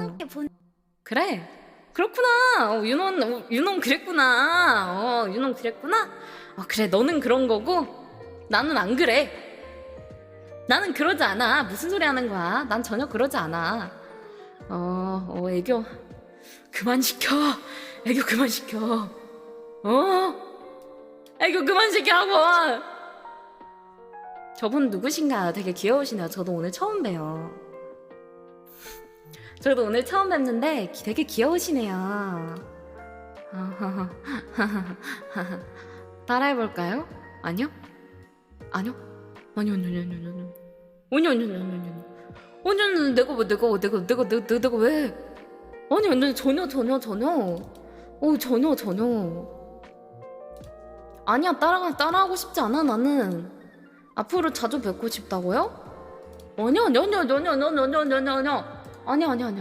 함께 본 그래. 그렇구나. 어, 윤원, 어, 윤원 그랬구나. 어, 윤원 그랬구나. 어, 그래. 너는 그런 거고, 나는 안 그래. 나는 그러지 않아. 무슨 소리 하는 거야? 난 전혀 그러지 않아. 어, 어, 애교. 그만 시켜. 애교 그만 시켜. 어? 애교 그만 시키라고! 저분 누구신가요? 되게 귀여우시네요. 저도 오늘 처음 봬요. 저도 오늘 처음 뵙는데 기- 되게 귀여우시네요. 따라해볼까요? 아니요? 아니요? 아니요, 아니요, 아니요, 아니요, 아니요. 아니요, 아니요, 아니요, 아니요. 아니요, 아니요, 내가 왜, 내가, 왜, 내가, 내가, 내가, 내가, 내가 왜? 아니, 아니, 전혀, 전혀, 전혀. 어, 전혀, 전혀. 아니야, 따라, 따라하고 싶지 않아, 나는. 앞으로 자주 뵙고 싶다고요? 아니야, 아니야, 아니야, 아니야, 아니야, 아니야, 아니야, 아니야. 아니야, 아니야, 아니야.